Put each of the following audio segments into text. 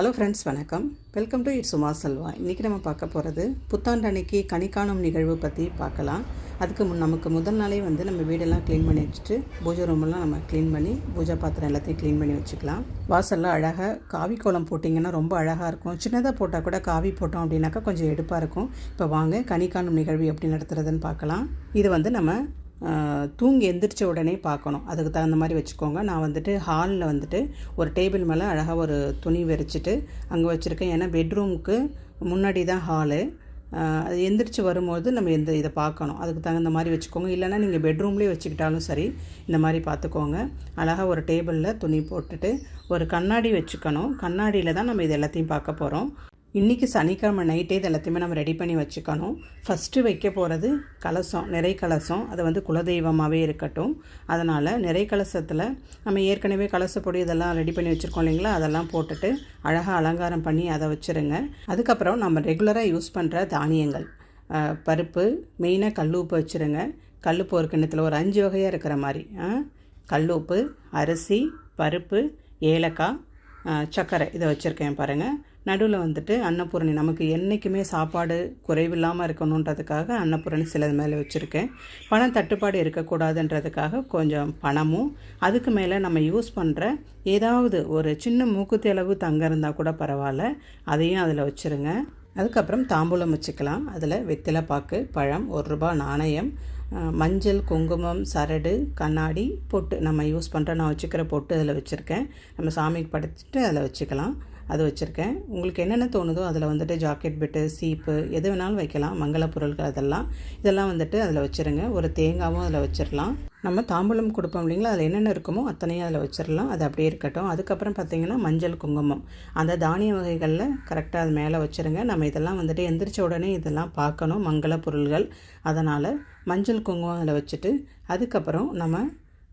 Hello friends வணக்கம். Welcome to it Suma Selva. இன்றைக்கி நம்ம பார்க்க போகிறது புத்தாண்டு அன்னைக்கு கனி காணும் நிகழ்வு பற்றி பார்க்கலாம். அதுக்கு முன் நமக்கு முதல் நாளே வந்து நம்ம வீடெல்லாம் க்ளீன் பண்ணி வச்சுட்டு பூஜை ரூமெல்லாம் நம்ம க்ளீன் பண்ணி பூஜை பாத்திரம் எல்லாத்தையும் க்ளீன் பண்ணி வச்சுக்கலாம். வாசல்லாம் அழகாக காவி கோலம் போட்டிங்கன்னா ரொம்ப அழகாக இருக்கும். சின்னதாக போட்டால் கூட காவி போட்டோம் அப்படின்னாக்கா கொஞ்சம் எடுப்பாக இருக்கும். இப்போ வாங்க கனி காணும் நிகழ்வு எப்படி நடத்துறதுன்னு பார்க்கலாம். இது வந்து நம்ம தூங்கி எந்திரிச்ச உடனே பார்க்கணும். அதுக்கு தகுந்த மாதிரி வச்சுக்கோங்க. நான் வந்துட்டு ஹாலில் வந்துட்டு ஒரு டேபிள் மேலே அழகாக ஒரு துணி விரிச்சிட்டு அங்கே வச்சுருக்கேன். ஏன்னா பெட்ரூமுக்கு முன்னாடி தான் ஹாலு அது எந்திரிச்சு வரும்போது நம்ம எந்த இதை பார்க்கணும். அதுக்கு தகுந்த மாதிரி வச்சுக்கோங்க. இல்லைன்னா நீங்கள் பெட்ரூம்லேயே வச்சுக்கிட்டாலும் சரி இந்த மாதிரி பார்த்துக்கோங்க. அழகாக ஒரு டேபிளில் துணி போட்டுட்டு ஒரு கண்ணாடி வச்சுக்கணும். கண்ணாடியில் தான் நம்ம இது எல்லாத்தையும் பார்க்க போகிறோம் இன்றைக்கி சனிக்கிழமை நைட்டே இது எல்லாத்தையுமே நம்ம ரெடி பண்ணி வச்சுக்கணும். ஃபஸ்ட்டு வைக்க போகிறது கலசம் நிறை கலசம். அது வந்து குலதெய்வமாகவே இருக்கட்டும். அதனால் நிறை கலசத்தில் நம்ம ஏற்கனவே கலசப்பொடி இதெல்லாம் ரெடி பண்ணி வச்சுருக்கோம் இல்லைங்களா? அதெல்லாம் போட்டுட்டு அழகாக அலங்காரம் பண்ணி அதை வச்சுருங்க. அதுக்கப்புறம் நம்ம ரெகுலராக யூஸ் பண்ணுற தானியங்கள். பருப்பு மெயினாக கல் உப்பு வச்சுருங்க. கல்லுப்பு ஒரு கிண்ணத்தில் ஒரு அஞ்சு வகையாக இருக்கிற மாதிரி. கல்லுப்பு அரிசி பருப்பு ஏலக்காய் சர்க்கரை இதை வச்சுருக்கேன் பாருங்கள் நடுவில் வந்துட்டு அன்னபூரணி நமக்கு என்றைக்குமே சாப்பாடு குறைவில்லாமல் இருக்கணுன்றதுக்காக அன்னபூரணி சிலது மேலே வச்சுருக்கேன். பணம் தட்டுப்பாடு இருக்கக்கூடாதுன்றதுக்காக கொஞ்சம் பணமும் அதுக்கு மேலே நம்ம யூஸ் பண்ணுற ஏதாவது ஒரு சின்ன மூக்குத்தி அளவு தங்கம் இருந்தால் கூட பரவாயில்ல அதையும் அதில் வச்சுருங்க. அதுக்கப்புறம் தாம்பூலம் வச்சுக்கலாம். அதில் வெத்திலை பாக்கு பழம் ஒரு ரூபாய் நாணயம் மஞ்சள் குங்குமம் சரடு கண்ணாடி பொட்டு நம்ம யூஸ் பண்ணுற நான் வச்சுக்கிற பொட்டு அதில் வச்சுருக்கேன். நம்ம சாமிக்கு படைச்சிட்டு அதில் வச்சுக்கலாம். அது வச்சுருக்கேன். உங்களுக்கு என்னென்ன தோணுதோ அதில் வந்துட்டு ஜாக்கெட் பிட்டு சீப்பு எது வேணாலும் வைக்கலாம். மங்கள பொருட்கள் அதெல்லாம். இதெல்லாம் வந்துட்டு அதில் வச்சுருங்க. ஒரு தேங்காவும் அதில் வச்சிடலாம் நம்ம தாம்பூலம் கொடுப்போம் இல்லைங்களா? அதில் என்னென்ன இருக்குமோ அத்தனையும் அதில் வச்சிடலாம் அது அப்படியே இருக்கட்டும். அதுக்கப்புறம் பார்த்திங்கன்னா மஞ்சள் குங்குமம். அந்த தானிய வகைகளில் கரெக்டாக அது மேலே வச்சுருங்க. நம்ம இதெல்லாம் வந்துட்டு எந்திரிச்ச உடனே இதெல்லாம் பார்க்கணும். மங்கள பொருள்கள். அதனால் மஞ்சள் குங்குமம் அதில் வச்சுட்டு அதுக்கப்புறம் நம்ம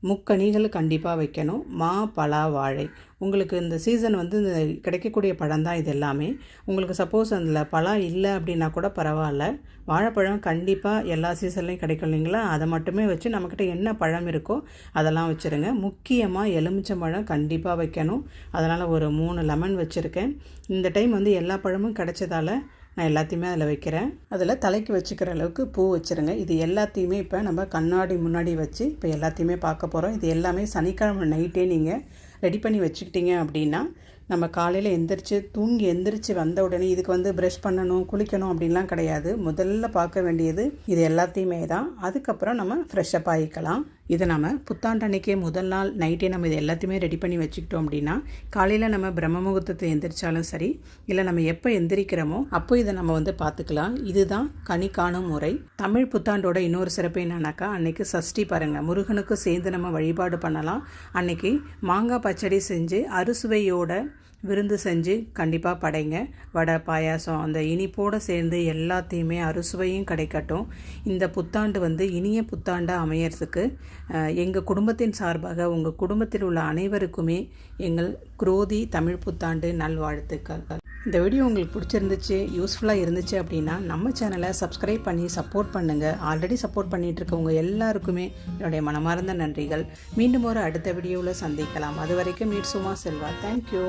முக்கணிகள் கண்டிப்பாக வைக்கணும். மா பலா வாழை. உங்களுக்கு இந்த சீசன் வந்து இந்த கிடைக்கக்கூடிய பழம் தான் இது எல்லாமே. உங்களுக்கு சப்போஸ் அதில் பலா இல்லை அப்படின்னா கூட பரவாயில்ல. வாழைப்பழம் கண்டிப்பாக எல்லா சீசன்லேயும் கிடைக்கும் இல்லைங்களா? அதை மட்டுமே வச்சு நம்மக்கிட்ட என்ன பழம் இருக்கோ அதெல்லாம் வச்சுருங்க. முக்கியமாக எலுமிச்சம்பழம் கண்டிப்பாக வைக்கணும். அதனால் ஒரு மூணு லெமன் வச்சுருக்கேன். இந்த டைம் வந்து எல்லா பழமும் கிடைச்சதால நான் எல்லாத்தையுமே அதில் வைக்கிறேன். அதில் தலைக்கு வச்சுக்கிற அளவுக்கு பூ வச்சுருங்க. இது எல்லாத்தையுமே இப்போ நம்ம கண்ணாடி முன்னாடி வச்சு இப்போ எல்லாத்தையுமே பார்க்க போகிறோம். இது எல்லாமே சனிக்கிழமை நைட்டே நீங்கள் ரெடி பண்ணி வச்சுக்கிட்டீங்க அப்படின்னா நம்ம காலையில் எந்திரிச்சு தூங்கி எந்திரிச்சு வந்த உடனே இதுக்கு வந்து ப்ரஷ் பண்ணணும் குளிக்கணும் அப்படின்லாம் கிடையாது. முதல்ல பார்க்க வேண்டியது இது எல்லாத்தையுமே தான். அதுக்கப்புறம் நம்ம ஃப்ரெஷ்ஷப் ஆகிக்கலாம். இதை நம்ம புத்தாண்டு அன்றைக்கே முதல் நாள் நைட்டே நம்ம இது எல்லாத்தையுமே ரெடி பண்ணி வச்சுக்கிட்டோம் அப்படின்னா காலையில் நம்ம பிரம்ம முகூர்த்தத்தை எந்திரிச்சாலும் சரி இல்லை நம்ம எப்போ எந்திரிக்கிறோமோ அப்போ இதை நம்ம வந்து பார்த்துக்கலாம். இதுதான் கனி காணும் முறை. தமிழ் புத்தாண்டோட இன்னொரு சிறப்பு என்னன்னாக்கா அன்னைக்கு சஷ்டி பாருங்கள் முருகனுக்கு சேர்ந்து நம்ம வழிபாடு பண்ணலாம். அன்னைக்கு மாங்காய் பச்சடி செஞ்சு அறுசுவையோட விருந்து செஞ்சு கண்டிப்பாக படைங்க. வடை பாயாசம் அந்த இனிப்போடு சேர்ந்து எல்லாத்தையுமே அறுசுவையும் கிடைக்கட்டும். இந்த புத்தாண்டு வந்து இனிய புத்தாண்டாக அமையறதுக்கு எங்கள் குடும்பத்தின் சார்பாக உங்கள் குடும்பத்தில் உள்ள அனைவருக்குமே எங்கள் குரோதி தமிழ் புத்தாண்டு நல்வாழ்த்துக்கள். இந்த வீடியோ உங்களுக்கு பிடிச்சிருந்துச்சு யூஸ்ஃபுல்லாக இருந்துச்சு அப்படின்னா நம்ம சேனலை சப்ஸ்கிரைப் பண்ணி சப்போர்ட் பண்ணுங்கள் ஆல்ரெடி சப்போர்ட் பண்ணிகிட்ருக்கவங்க இருக்கவங்க எல்லாருக்குமே என்னுடைய மனமார்ந்த நன்றிகள். மீண்டும் ஒரு அடுத்த வீடியோவில் சந்திக்கலாம். அது வரைக்கும் மீட் சும்மா செல்வா. தேங்க்யூ